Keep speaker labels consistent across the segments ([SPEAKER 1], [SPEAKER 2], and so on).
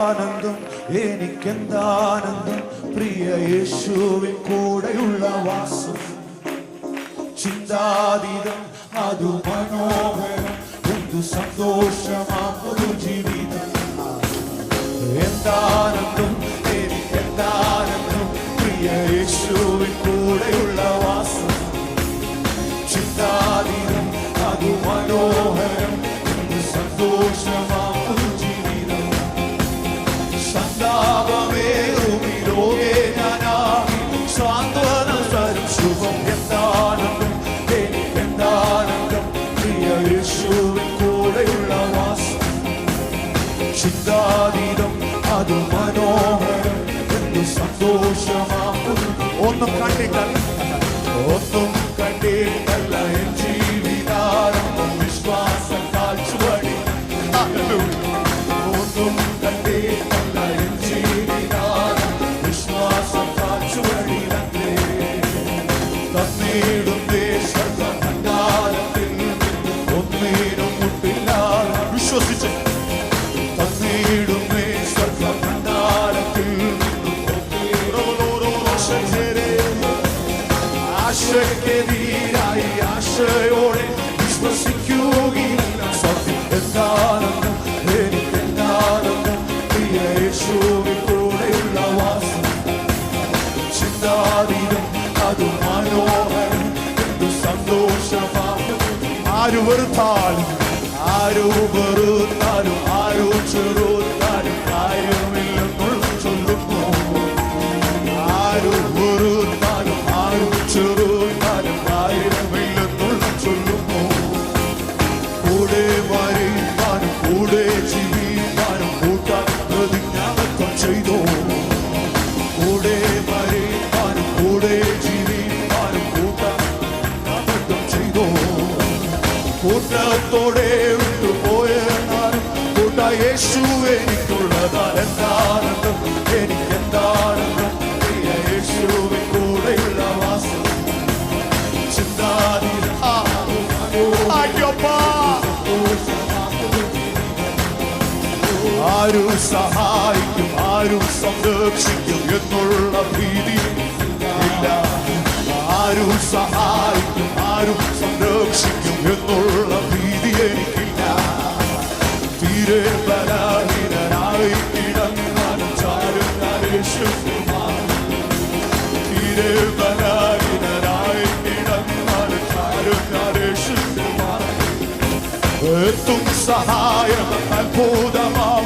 [SPEAKER 1] ആനന്ദം എനിക്കെന്താനന്ദം? പ്രിയ യേശുവിൻ കൂടെയുള്ള വാസം. ചിന്താതീതം അതു മനോഹരം. എന്തു സന്തോഷമാക്കുന്നു ഒരു ജീവിതം? എന്താനന്ദം എനിക്കെന്താനന്ദം? പ്രിയ യേശുവിൻ കൂടെയുള്ള വാസം. ചിന്താതീതം അതു മനോഹരം. എന്തു സന്തോഷമാം Shut up. ആശയ്ക്കെതിരായി ആശയോടെ വിശ്വസിക്കുകയില്ല. സത്യം എനിക്കെന്താണെന്നും പ്രിയ യേശുവിൽ വാസം. ചിന്താതീതം അത് മനോഹരം എന്തു സന്തോഷമാകും. ആരു വെറുത്താലും ആരു വെറുത്താലും ആരു ചെറുത്താലും കൂട്ടത്തോടെ വിട്ടുപോയെന്നാലും കൂട്ട യേശു എനിക്കുള്ളതാൽ എന്താനന്ദം എനിക്കെന്താനന്ദം പ്രിയ യേശുവിൻ കൂടെയുള്ള വാസം. ചിന്താതി ആരും സഹായിക്കും ആരും സംരക്ഷിക്കും എന്നുള്ള ഭീതി ഇല്ല. ആരും സഹായിക്കും ആരും സംരക്ഷിക്കും എന്നുള്ള ഭീതി എനിക്കില്ല. തീരെ ബലഹീനനായി കിടന്നാലും ചാരും തീരെ ബലഹീനനായി കിടന്നാലും ചാരും എത്തും സഹായം അത്ഭുതമാം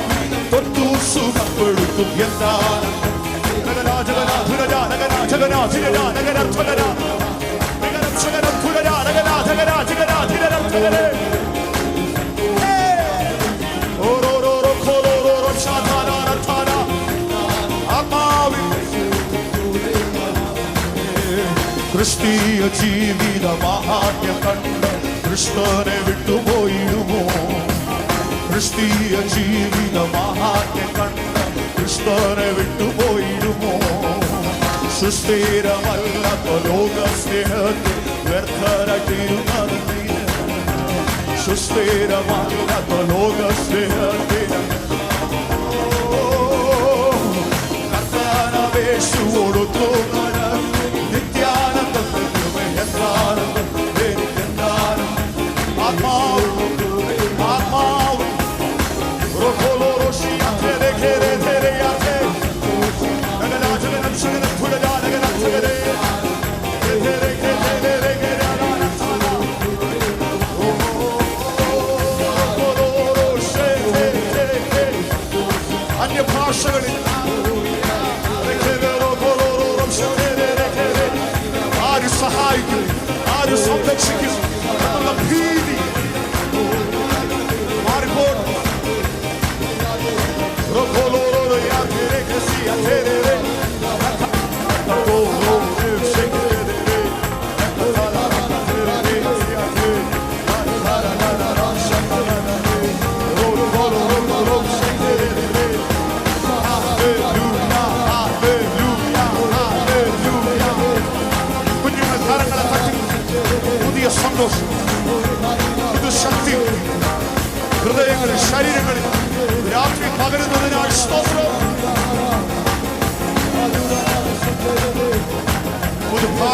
[SPEAKER 1] തൊട്ടു സുഖപ്പെടുത്തും എന്താണ്? ക്രിസ്തീയ ജീവിത മഹാത്മ്യം കണ്ട് കൃഷ്ണനെ വിട്ടുപോയിടുമോ ക്രിസ്തീയ ജീവിത മഹാത്മ്യം കണ്ട് കൃഷ്ണനെ വിട്ടുപോയിടുമോ സുസ്ഥിരമല്ലാത്ത ലോക സ്നേഹത്തിൽ шустера, мата, панога, стера, Cartana, beijo, ouro todo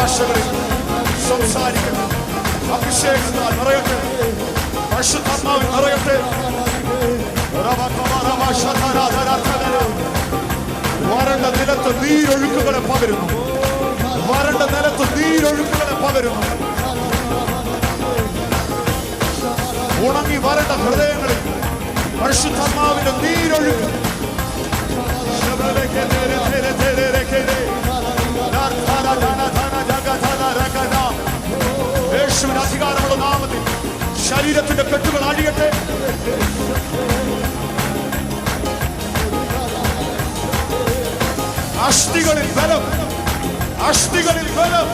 [SPEAKER 1] പുതു ഭാഷകളിൽ സംസാരിക്കണം അഭിഷേകത്താൽ നിറയട്ടെ പരിശുദ്ധാത്മാവിൽ നിറയട്ടെ വരണ്ട നിലത്ത് നീരൊഴുക്കുകളെ പകരുന്നു വരണ്ട നിലത്ത് നീരൊഴുക്കുകളെ പകരുന്നു ഉണങ്ങി വരണ്ട ഹൃദയങ്ങളിൽ പരിശുദ്ധാത്മാവിന്റെ നീരൊഴുക്ക് യേശുവിന്റെ ശരീരത്തിന്റെ കെട്ടുകൾ അഴിയട്ടെ അസ്ഥികളിൽ ബലം അസ്ഥികളിൽ ബലം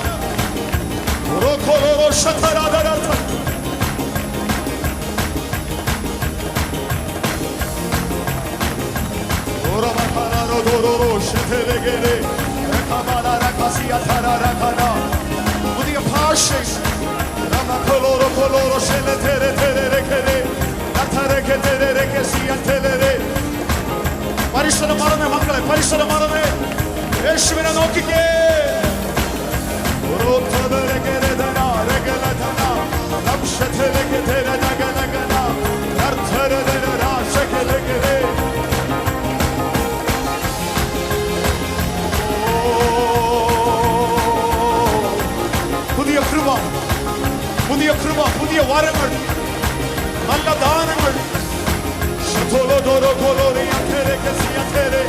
[SPEAKER 1] Coloro, coloro, scene, tere, tere, rechere Attare, che tere, reche, si, antelere Parishara marane, makkale, parishara marane Eşmine nokike Uruttada rekere dana, rekele dana. Namşete reke tere, nage, nage, na. Tertere dene, ra, şekele gire loro colore attere che si attere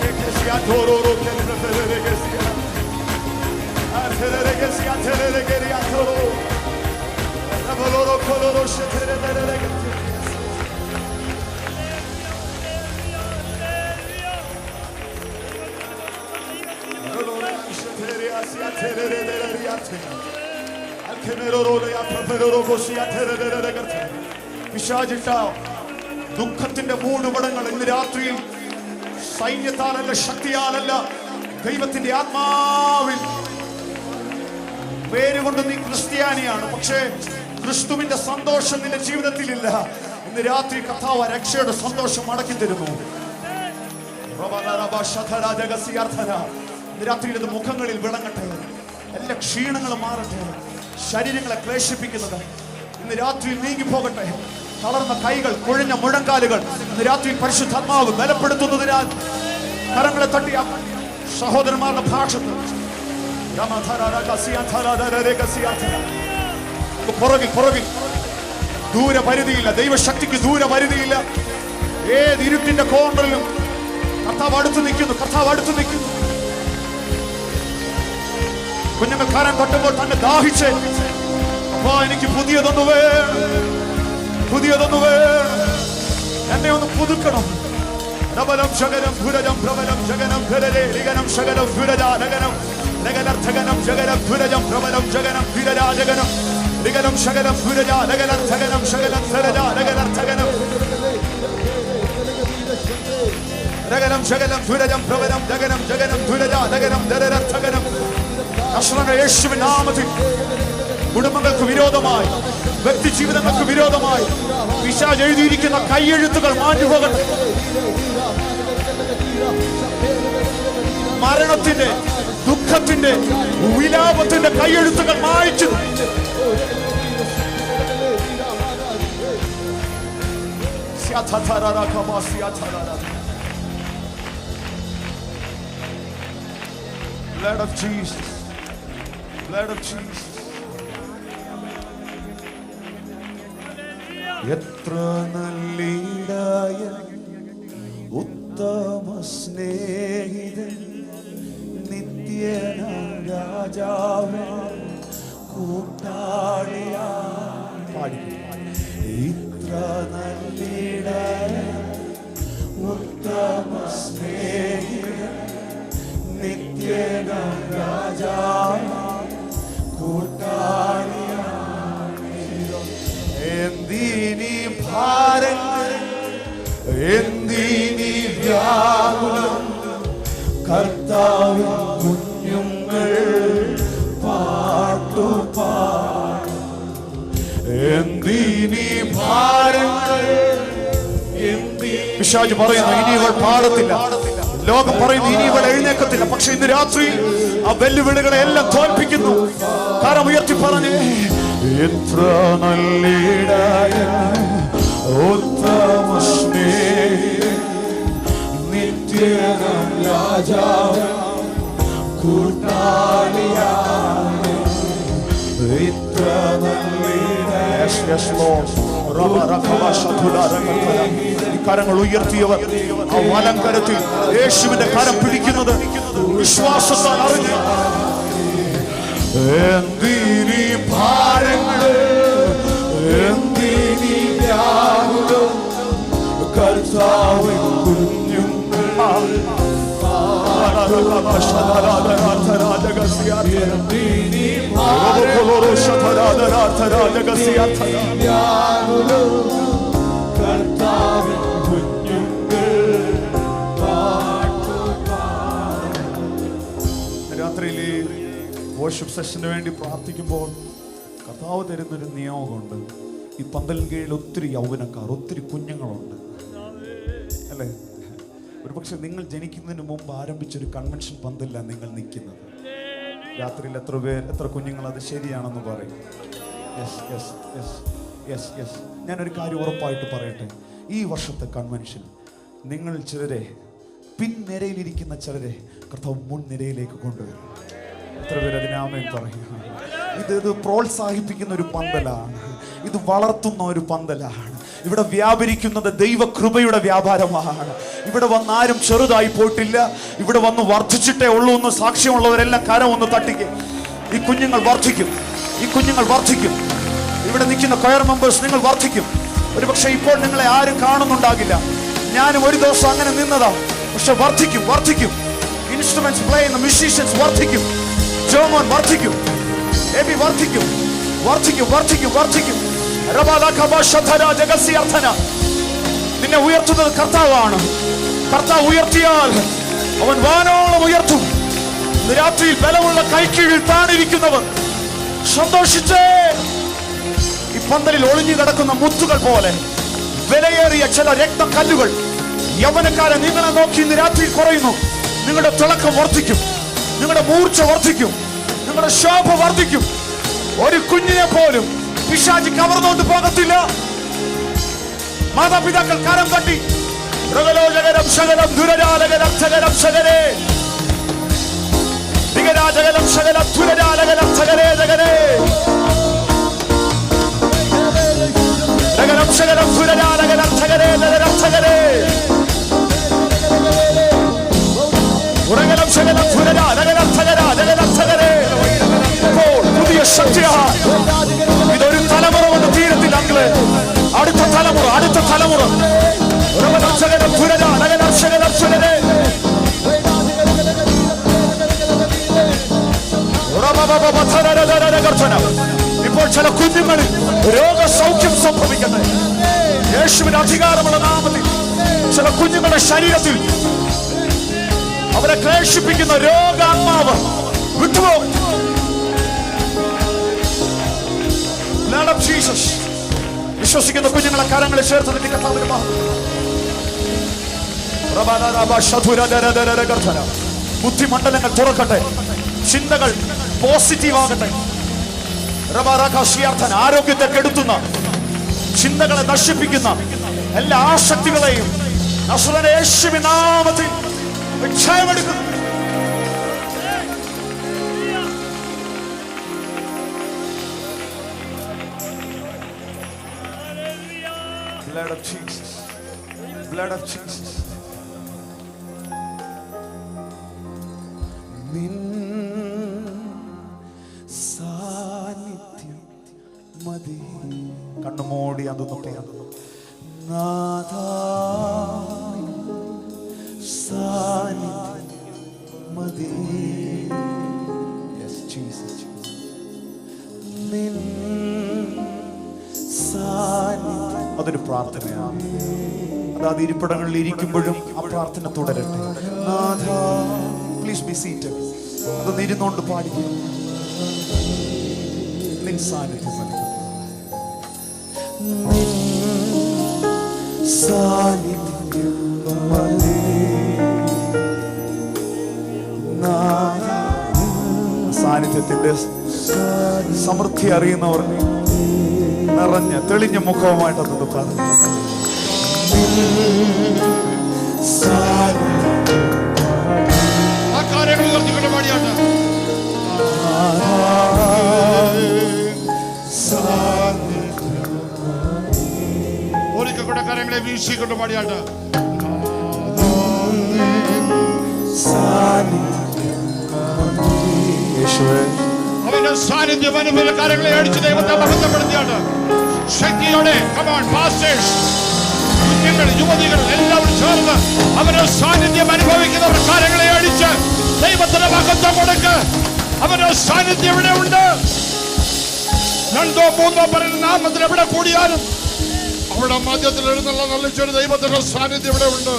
[SPEAKER 1] e che sia tororo che preferire che sia. Attere che sia attere che riatoro la loro coloro scetere പിശാചിട്ട ദുഃഖത്തിന്റെ മൂടുപടങ്ങൾ ഇന്ന് രാത്രിയിൽ സൈന്യത്താലല്ല ശക്തിയാലല്ല ദൈവത്തിന്റെ ആത്മാവിൽ. പേരുകൊണ്ട് നീ ക്രിസ്ത്യാനിയാണ് പക്ഷേ ക്രിസ്തുവിന്റെ സന്തോഷം നിന്റെ ജീവിതത്തിലില്ല. ഇന്ന് രാത്രി കഥാവ് രക്ഷയുടെ സന്തോഷം മടക്കി തരുന്നു. രാത്രിയിൽ മുഖങ്ങളിൽ വിളങ്ങട്ടെ. എല്ലാ ക്ഷീണങ്ങളും മാറട്ടെ. ശരീരങ്ങളെ ക്ലേശിപ്പിക്കുന്നത്. ഇന്ന് രാത്രിയിൽ നീങ്ങിപ്പോകട്ടെ. തളർന്ന കൈകൾ കുഴഞ്ഞ മുഴങ്കാലുകൾ ഇന്ന് രാത്രിയിൽ പരിശുദ്ധാത്മാവ് ബലപ്പെടുത്തുന്നതിനാൽ കരങ്ങളെ തട്ടിയ സഹോദരന്മാരുടെ ഭാഷ പുറകിൽ പുറകിൽ ദൂരപരിധിയില്ല. ദൈവശക്തിക്ക് ദൂരപരിധിയില്ല. ഏത് ഇരുട്ടിന്റെ കോർണറിലും കർത്താവ് അടുത്ത് നിൽക്കുന്നു കർത്താവ് അടുത്ത് നിൽക്കുന്നു. കുഞ്ഞുങ്ങൾ കാരം തട്ടുമ്പോൾ തന്നെ ദാഹിച്ച് അപ്പാ എനിക്ക് പുതിയതൊന്നു വേണം പുതിയതൊന്നു വേണം എന്നെ ഒന്ന് പുതുക്കണം. പ്രബലം ശകരം ധുരജം പ്രബലം ശകനം ധുരജേ ലിഗനം ശകരം ധുരജാ നഗനം നഗനർത്ഥകനം ശകരം ധുരജം പ്രബലം ശകനം ധുരജാ ജഗനം ലിഗനം ശകലം ധുരജാ നഗനർത്ഥകനം ശകലം ധുരജാ നഗനർത്ഥകനം നഗനം ശകലം ധുരജം പ്രബലം ജഗനം ജഗനം ധുരജാ ധരരർത്ഥകനം കർഷണങ്ങൾ യേശുവിൻ നാമത്തിൽ കുടുംബങ്ങൾക്ക് വിരോധമായി വ്യക്തി ജീവിതങ്ങൾക്ക് വിരോധമായി പിശാജ് എഴുതിയിരിക്കുന്ന കൈയെഴുത്തുകൾ മാറ്റുപോകട്ടെ മരണത്തിന്റെ ദുഃഖത്തിന്റെ വിലാപത്തിന്റെ കൈയെഴുത്തുകൾ മായ്ച്ചു Blood of Jesus. Blood of Jesus. എത്ര നല്ലീടായ ഉത്തമ സ്നേഹിതൻ നിത്യന രാജാവ കൂട്ടാളിയാ ഇത്ര നല്ലിടായ പിശാജ് പറയുന്നു ഇനി ഇവൾ പാടത്തില്ല. ലോകം പറയുന്നു ഇനി ഇവൾ എഴുന്നേക്കത്തില്ല. പക്ഷെ ഇന്ന് രാത്രി ആ വെല്ലുവിളികളെ എല്ലാം തോൽപ്പിക്കുന്നു. കാരണം ഉയർത്തി ഇത്ര എത്ര നല്ലിടായ ഉത്തമ നിത്യനം രാജാവ് കൂട്ടാളിയാണ്. ഇത്ര Yes, കരങ്ങൾ ഉയർത്തിയവർ ആ വലം കരത്തിൽ യേശുവിന്റെ കരം പിടിക്കുന്നത് വിശ്വാസത്താൽ അറിഞ്ഞു. കുഞ്ഞുങ്ങൾ വർഷിപ്പ് സെഷന് വേണ്ടി പ്രാർത്ഥിക്കുമ്പോൾ കഥാവ് തരുന്നൊരു നിയമമുണ്ട്. ഈ പന്തലിൻ കീഴിൽ ഒത്തിരി യൗവനക്കാർ ഒത്തിരി കുഞ്ഞുങ്ങളുണ്ട്. അല്ലേ? ഒരുപക്ഷെ നിങ്ങൾ ജനിക്കുന്നതിന് മുമ്പ് ആരംഭിച്ചൊരു കൺവെൻഷൻ പന്തലിലാണ് നിങ്ങൾ നിൽക്കുന്നത്. രാത്രിയിൽ എത്ര പേർ എത്ര കുഞ്ഞുങ്ങൾ അത് ശരിയാണെന്ന് പറയും. Yes yes yes yes yes ഞാനൊരു കാര്യം ഉറപ്പായിട്ട് പറയട്ടെ. ഈ വർഷത്തെ കൺവെൻഷൻ നിങ്ങൾ ചിലരെ പിൻനിരയിലിരിക്കുന്ന ചിലരെ കർത്താവ് മുൻനിരയിലേക്ക് കൊണ്ടുവരും. എത്ര പേര് പറയും? ഇത് ഇത് പ്രോത്സാഹിപ്പിക്കുന്ന ഒരു പന്തലാണ്. ഇത് വളർത്തുന്ന ഒരു പന്തലാണ്. ഇവിടെ വ്യാപരിക്കുന്നത് ദൈവകൃപയുടെ വ്യാപാരമാണ്. ഇവിടെ വന്ന് ആരും ചെറുതായി പോയിട്ടില്ല. ഇവിടെ വന്ന് വർദ്ധിച്ചിട്ടേ ഉള്ളൂ എന്ന് സാക്ഷ്യമുള്ളവരെല്ലാം കരം ഒന്ന് തട്ടിക്കും. ഈ കുഞ്ഞുങ്ങൾ വർദ്ധിക്കും. ഈ കുഞ്ഞുങ്ങൾ വർദ്ധിക്കും. ഇവിടെ നിൽക്കുന്ന കയർ മെമ്പേഴ്സ് നിങ്ങൾ വർദ്ധിക്കും. ഒരുപക്ഷെ ഇപ്പോൾ നിങ്ങളെ ആരും കാണുന്നുണ്ടാകില്ല. ഞാനും ഒരു ദിവസം അങ്ങനെ നിന്നതാ പക്ഷെ വർദ്ധിക്കും വർദ്ധിക്കും. ഇൻസ്ട്രുമെന്റ്സ് പ്ലേ ചെയ്യുന്ന മ്യൂസീഷ്യൻസ് വർദ്ധിക്കും. ജോമോൻ വർദ്ധിക്കും. എബി വർദ്ധിക്കും. വർദ്ധിക്കും വർദ്ധിക്കും വർദ്ധിക്കും. നിന്നെ ഉയർത്തുന്നത് കർത്താവാണ്. കർത്താവ് ഉയർത്തിയാൽ അവൻ വാനോളം ഉയർത്തും. രാത്രിയിൽ ബലമുള്ള കൈക്കീഴിൽ താണിരിക്കുന്നവർ സന്തോഷിച്ചേ. ഈ പന്തലിൽ ഒളിഞ്ഞു കിടക്കുന്ന മുത്തുകൾ പോലെ വിലയേറിയ ചില രക്തക്കല്ലുകൾ യവനക്കാരെ നിങ്ങളെ നോക്കി ഇന്ന് രാത്രിയിൽ കുറയുന്നു. നിങ്ങളുടെ തിളക്കം വർദ്ധിക്കും. നിങ്ങളുടെ മൂർച്ച വർദ്ധിക്കും. നിങ്ങളുടെ ശോഭ വർദ്ധിക്കും. ഒരു കുഞ്ഞിനെ പോലും പിശാജി കവർന്നുകൊണ്ട് പോകത്തില്ല. മാതാപിതാക്കൾ കരം തട്ടി. മൃഗലോചകരം ശകലം ദുരജാലകരം ശകലം ശകരേ ദിഗരാജകലം ശകലം ദുരജാലകരം ശകരേ ജഗരേ ശകലം ശകലം ദുരജാലകരം ശകരേ ജഗരം ശകരേ ഇപ്പോൾ ചില കുഞ്ഞുങ്ങളിൽ രോഗസൗഖ്യം സംഭവിക്കട്ടെ. യേശുവിന് അധികാരമുള്ള നാമത്തിൽ ചില കുഞ്ഞുങ്ങളുടെ ശരീരത്തിൽ അവരെ ക്ലേശിപ്പിക്കുന്ന രോഗാത്മാവ് വിട്ടുപോകും. Jesus. വിശ്വസിക്കുന്ന കുഞ്ഞുങ്ങളെ കരങ്ങളിൽ ചേർത്ത് നിന്റെ കർത്താവിന്. ബുദ്ധിമണ്ഡലങ്ങൾ തുറക്കട്ടെ. ചിന്തകൾ പോസിറ്റീവ് ആകട്ടെ റബാറാകാശിയാർത്ഥന ആരോഗ്യത്തെ കെടുത്തുന്ന ചിന്തകളെ നശിപ്പിക്കുന്ന എല്ലാ ആസക്തികളെയും നസ്രന്റെ യേശുവിൻ നാമത്തിൽ വിക്ഷയമെടുക്കുന്നു Blood of Jesus. Blood of Jesus. നിൻ മതി കണ്ണുമൂടി അതൊന്ന് പറഞ്ഞു നാഥാ സാന്നിധ്യം. മതി അതൊരു പ്രാർത്ഥനയാണ്. അതാത് ഇരിപ്പിടങ്ങളിൽ ഇരിക്കുമ്പോഴും ആ പ്രാർത്ഥന തുടരട്ടെ. പ്ലീസ് ബി സീറ്റ് അതൊന്ന് ഇരുന്നോണ്ട് പാടിക്കും നിൻ സാന്നിധ്യം മതി
[SPEAKER 2] സാന്നിധ്യം മതി. നാഥ,
[SPEAKER 1] സാന്നിധ്യത്തിന്റെ സമൃദ്ധി അറിയുന്നവർ നിറഞ്ഞ തെളിഞ്ഞ മുഖവുമായിട്ട് അത് പറഞ്ഞു
[SPEAKER 3] ആ കാര്യങ്ങൾ ഉയർത്തിക്കൊണ്ട് പാടിയാട്ട് കൂടെ കരങ്ങളെ വീശിക്കൊണ്ട് പാടിയാട്ട്. അവന്റെ സാന്നിധ്യം അനുഭവ കാര്യങ്ങളെ അടിച്ച് ദൈവത്തെ മഹത്വപ്പെടുത്തിയാണ് ശക്തിയോടെ കമാൺ പാസ്റ്റേഴ്സ് കുഞ്ഞുങ്ങൾ യുവതികൾ എല്ലാവരും ചേർന്ന് അവരുടെ സാന്നിധ്യം അനുഭവിക്കുന്നവർ കാര്യങ്ങളെ അടിച്ച് ദൈവത്തിന്റെ മഹത്വം കൊടുക്ക്. അവരുടെ സാന്നിധ്യം ഇവിടെ ഉണ്ട്? രണ്ടോ മൂന്നോ പറയുന്ന നാമത്തിൽ എവിടെ കൂടിയാലും അവിടെ മധ്യത്തിൽ എഴുന്നള്ള നല്ല ദൈവത്തിന്റെ സാന്നിധ്യം ഇവിടെ ഉണ്ട്.